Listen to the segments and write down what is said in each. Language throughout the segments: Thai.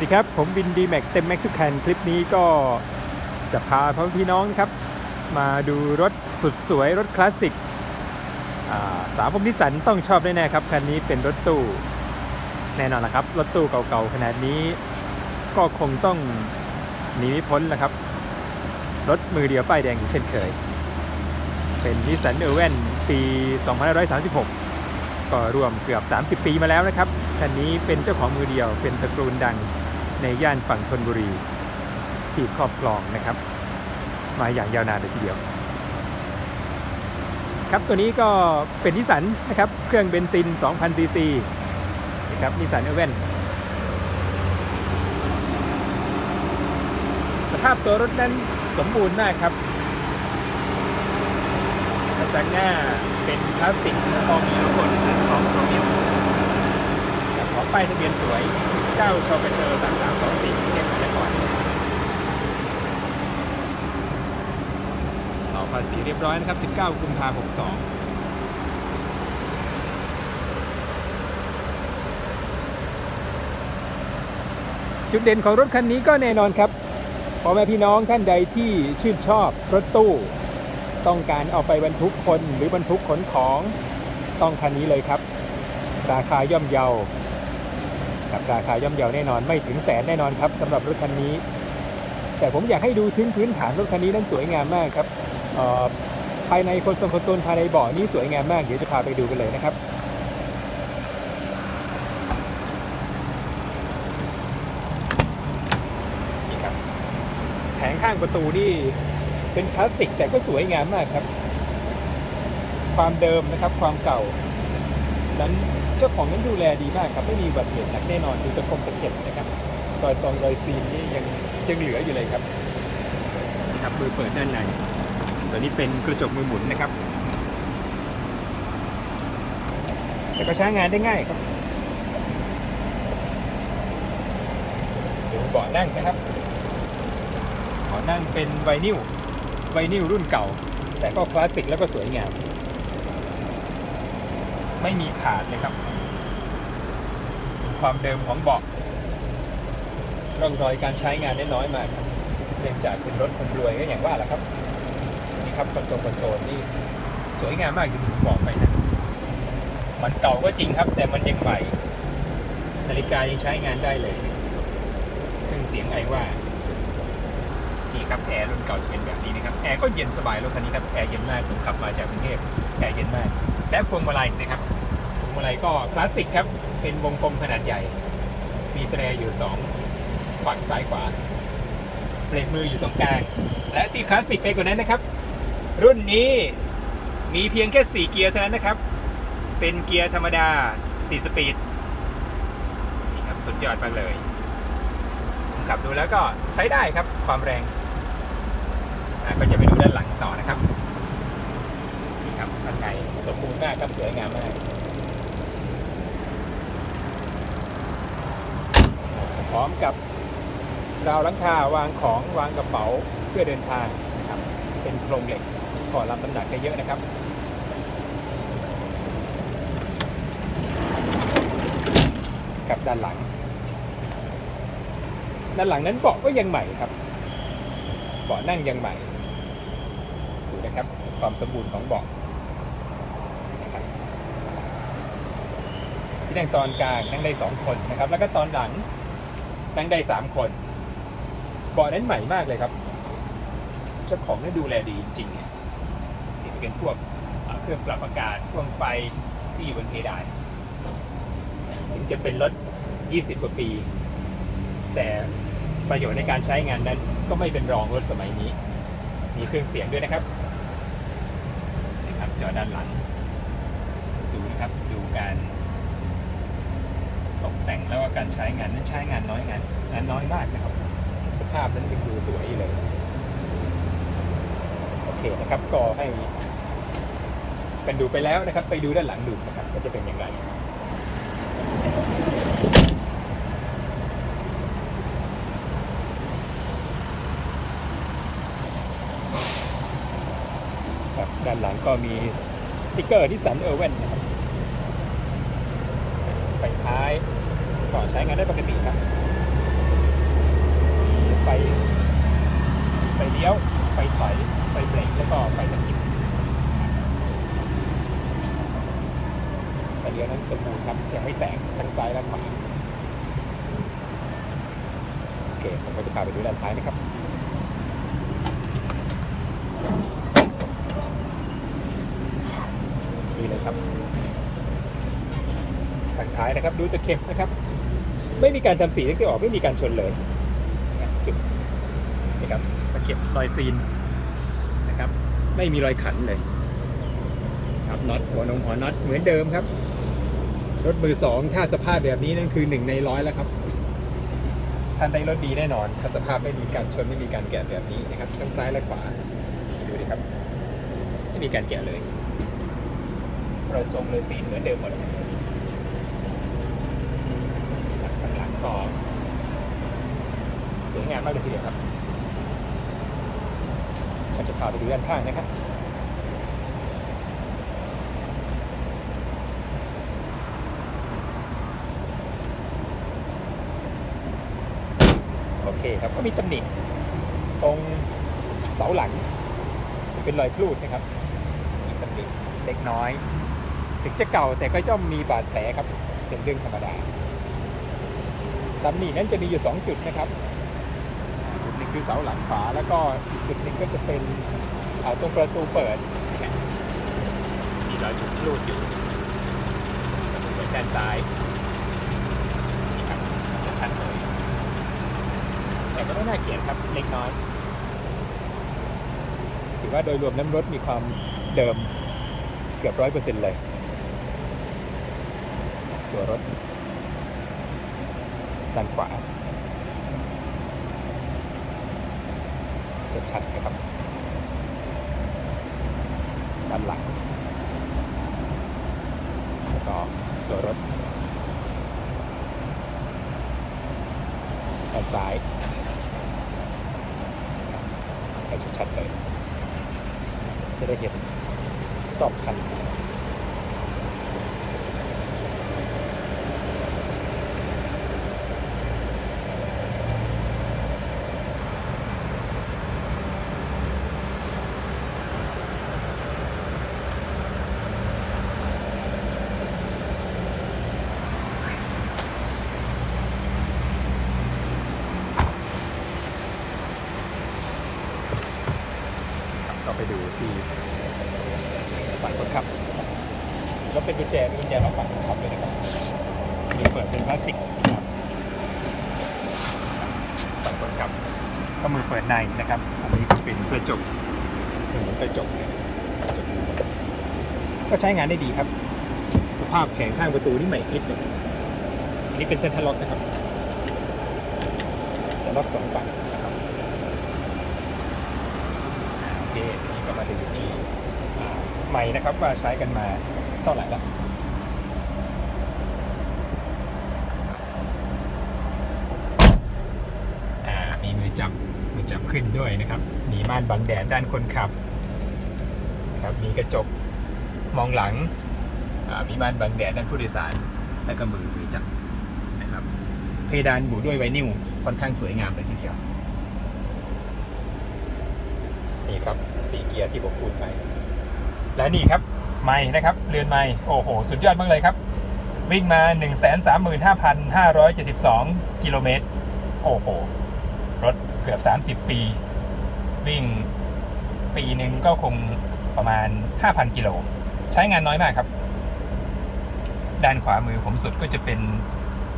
สดีครับ ผมบินดีแม็กเต็มแม็กทุกคันคลิปนี้ก็จะพาพ่อพี่น้องครับ มาดูรถสุดสวยรถคลาสสิกสาวพวกนิสันต้องชอบแน่ๆครับ คันนี้เป็นรถตู้แน่นอนละครับ รถตู้เก่าๆขนาดนี้ ก็คงต้องหนีไม่พ้นแหละครับ รถมือเดียวป้ายแดงอยู่เช่นเคย เป็นนิสันเอเวนปี 2536ก็รวมเกือบ 30 ปีมาแล้วนะครับ คันนี้เป็นเจ้าของมือเดียว เป็นตระกูลดัง ในย่านฝั่งธนบุรีที่ครอบครองนะครับ มาอย่างยาวนานเลยทีเดียว ครับตัวนี้ก็เป็นนิสันนะครับ เครื่องเบนซิน 2,000ซีซีนะครับนิสันเอเวนสภาพตัวรถนั้นสมบูรณ์มากครับกระจังหน้าเป็นพลาสติกพอมีโลโก้นิสสันของโครเมียมขอป้ายทะเบียนสวย 9ชปเช3324เทพมหานครต่อภาษีเรียบร้อยนะครับ 19กุมภาพันธ์62จุดเด่นของรถคันนี้ก็แน่นอนครับพ่อแม่พี่น้องท่านใดที่ชื่นชอบรถตู้ ต้องการเอาไปบรรทุกคนหรือบรรทุกขนของต้องคันนี้เลยครับ ราคาย่อมเยา กับราคาย่อมเยาแน่นอนไม่ถึงแสนแน่นอนครับสำหรับรถคันนี้ แต่ผมอยากให้ดูถึงพื้นฐานรถคันนี้นั้นสวยงามมากครับภายในคนโซลคนโซลภายในเบาะนี้สวยงามมากเดี๋ยวจะพาไปดูกันเลยนะครับนี่ครับแผงข้างประตูนี่เป็นพลาสติกแต่ก็สวยงามมากครับ ความเดิมนะครับความเก่า นั้นเจ้าของนั้นดูแลดีมากครับไม่มีอุบัติเหตุหนักแน่นอนดูตะคมตะเข็บนะครับรอยซองรอยซีนนี่ยังยังเหลืออยู่เลยครับนี่ครับมือเปิดด้านในตัวนี้เป็นกระจกมือหมุนนะครับ แต่ก็ใช้งานได้ง่ายครับดูเบาะนั่งนะครับเบาะนั่งเป็นไวนิลไวนิลรุ่นเก่า แต่ก็คลาสสิกแล้วก็สวยงาม ไม่มีขาดเลยครับ ความเดิมของเบาะร่องรอยการใช้งานได้น้อยมากเนื่องจากเป็นรถคนรวยก็อย่างว่าแหละครับ นี่ครับคอนโซลคอนโซลนี่สวยงามมากอย่างที่ผมบอกไปนะมันเก่าก็จริงครับ แต่มันยังใหม่นาฬิกายังใช้งานได้เลยเครื่องเสียงไอว่านี่ครับแอร์รุ่นเก่าจะเป็นแบบนี้นะครับแอร์ก็เย็นสบายรถคันนี้ครับแอร์เย็นมากผมขับมาจากกรุงเทพแอร์เย็นมาก และพวงมาลัยนะครับพวงมาลัยก็คลาสสิกครับ เป็นวงกลมขนาดใหญ่ มีแตรอยู่สองฝั่งซ้ายขวาเบรกมืออยู่ตรงกลาง และที่คลาสสิกไปกว่านั้นนะครับ รุ่นนี้มีเพียงแค่ 4 เกียร์เท่านั้นนะครับ เป็นเกียร์ธรรมดา 4 สปีด นี่ครับ สุดยอดมากเลยผมขับดูแล้วก็ใช้ได้ครับความแรง ก็จะไปดูด้านหลังต่อนะครับ ข้างในสมบูรณ์มากครับสวยงามมากพร้อมกับราวหลังคาวางของวางกระเป๋าเพื่อเดินทางนะครับ เป็นโครงเหล็กก็รับน้ำหนักได้เยอะนะครับกับด้านหลัง ด้านหลังนั้นเบาะก็ยังใหม่ครับเบาะนั่งยังใหม่ดูนะครับความสมบูรณ์ของเบาะนะครับ ที่นั่งตอนกลางนั่งได้สองคนนะครับ แล้วก็ตอนหลังนั่งได้สามคนเบาะนั้นใหม่มากเลยครับ เจ้าของนั้ดูแลดีจริงๆเนี่ยที่เป็นพวกเครื่องปรับอากาศพวงไฟที่อยู่บนเพดานถึงจะเป็นรถ 20 กว่าปี แต่ประโยชน์ในการใช้งานนั้นก็ไม่เป็นรองรถสมัยนี้ มีเครื่องเสียงด้วยนะครับนะครับจอด้านหลัง ดูนะครับ ดูการ แต่งแล้วก็การใช้งานนั้นใช้งานน้อยงานงานน้อยมากนะครับ สภาพนั้นยังดูสวยเลยโอเคนะครับก็ให้กันดูไปแล้วนะครับ ไปดูด้านหลังดูนะครับว่าจะเป็นอย่างไรด้านหลังก็มีสติ๊กเกอร์ที่สันเออร์เวนนะครับไฟท้าย ก็ใช้งานได้ปกติครับไฟไฟเลี้ยว ไฟถอย ไฟเบรกแล้วก็ไฟตะกิบไฟเลี้ยวนั้นสมบูรณ์ครับยังไม่แตกทั้งซ้ายและขวาโอเคผมก็จะพาไปดูด้านท้ายนะครับนี่เลยครับทางท้ายนะครับ ดูตะเข็บนะครับ ไม่มีการทำสีตั้งแต่ออกไม่มีการชนเลยนะจุดนี่ครับตะเข็บรอยซีนนะครับ ไม่มีรอยขันเลย ครับน็อตหัวนงหัวน็อตเหมือนเดิมครับ รถมือสองถ้าสภาพแบบนี้นั่นคือหนึ่งในร้อยแล้วครับท่านได้รถดีแน่นอนถ้าสภาพไม่มีการชนไม่มีการแกะแบบนี้นะครับทั้งซ้ายและขวาดูดิครับไม่มีการแกะเลยรอยทรงเลยสีเหมือนเดิมหมดเลยข้างหลัง ก็สวยงามมากเลยทีเดียวครับก็จะพาไปดูด้านข้างนะครับโอเคครับก็มีตำหนิตรงเสาหลัง จะเป็นรอยครูดนะครับมีตำหนิเล็กน้อย ถึงจะเก่าแต่ก็ย่อมมีบาดแผลครับเป็นเรื่องธรรมดา ตำหนินั้นจะมีอยู่ 2 จุดนะครับจุดหนึ่งคือเสาหลังขวาแล้วก็อีกจุดหนึ่งก็จะเป็นอ่าตรงประตูเปิดนะมีรอยถูกครูดอยู่ประตูเปิดด้านซ้ายนี่ครับจะชัดเลยแต่ก็ไม่น่าเกลียดครับเล็กน้อยถือว่าโดยรวมน้ำรถมีความเดิมเกือบร้อยเปอร์เซ็นต์เลยตัวรถ ด้านขวาจะชัดนะครับ ด้านหลัง แล้วก็ตัวรถ ด้านซ้ายให้ชัดๆเลยจะได้เห็นรอบคัน ก็ไปดูที่ฝั่งคนขับ แล้วเป็นกุญแจมีกุญแจล็อกฝั่งคนขับเลยนะครับมีเปิดเป็นพลาสติกนะครับฝั่งคนขับ ก็มือเปิดในนะครับ อันนี้เป็นกระจกเป็นเหมือนกระจกเนี่ยกระจกก็ใช้งานได้ดีครับ สภาพแผงข้างประตูนี่ใหม่คลิปเลยอันนี้เป็นเซ็นทรัลล็อกนะครับ จะล็อกสองฝั่ง นะครับโอเคนี่ก็มาดูที่ใหม่นะครับว่าใช้กันมาเท่าไหร่แล้วมีมือจับมือจับขึ้นด้วยนะครับ มีม่านบังแดดด้านคนขับนะครับมีกระจกมองหลังมีม่านบังแดดด้านผู้โดยสาร และก็มือมือจับนะครับเพดานบูด้วยไวนิลค่อนข้างสวยงามเลยทีเดียว นี่ครับสีเกียร์ที่ผมพูดไป และนี่ครับไม่นะครับ เรือนไม่โอ้โห สุดยอดมากเลยครับ วิ่งมา 135,572 กิโลเมตร โอ้โห รถเกือบ 30 ปี วิ่งปีหนึ่งก็คงประมาณ 5,000 กิโล ใช้งานน้อยมากครับ ด้านขวามือผมสุดก็จะเป็น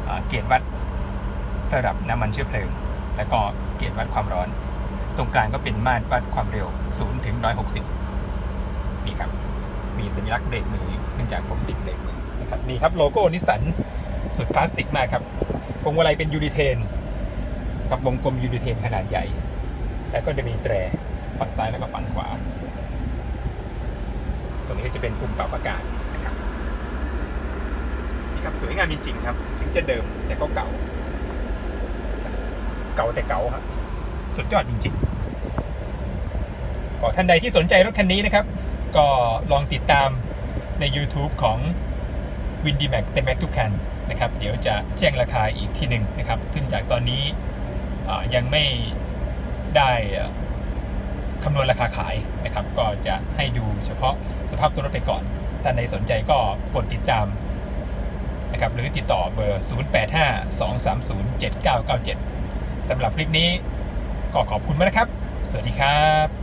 อ่าเกจวัดระดับน้ำมันเชื้อเพลิง แล้วก็เกจวัดความร้อน ตรงกลางก็เป็นม่านวัดความเร็ว 0 ถึง 160 นี่ครับ มีสัญลักษณ์เบรกมือเนื่องจากผมติดเบรกมือนะครับนี่ครับโลโก้นิสสันสุดคลาสสิกมากครับพวงมาลัยเป็นยูริเทนกับวงกลมยูริเทนขนาดใหญ่ แล้วก็จะมีแตรฝั่งซ้ายแล้วก็ฝั่งขวา ตรงนี้จะเป็นปุ่มปรับอากาศนะครับนี่ครับสวยงามจริงๆครับ ถึงจะเดิมแต่ก็เก่า เก่าแต่เก่าครับ สุดยอดจริงๆขอท่านใดที่สนใจรถคันนี้นะครับ ก็ลองติดตามใน YouTube ของ w i n d y m a x เต็มแม็กทุกคันนะครับ เดี๋ยวจะแจ้งราคาอีกทีหนึ่งนะครับขึ้นจากตอนนี้ยังไม่ได้คำนวณราคาขายนะครับ ก็จะให้ดูเฉพาะสภาพตัวรถไปก่อนท่านใดสนใจก็กดติดตามนะครับหรือติดต่อเบอร์ 0852307997 สำหรับคลิปนี้ ก็ขอบคุณมากนะครับ สวัสดีครับ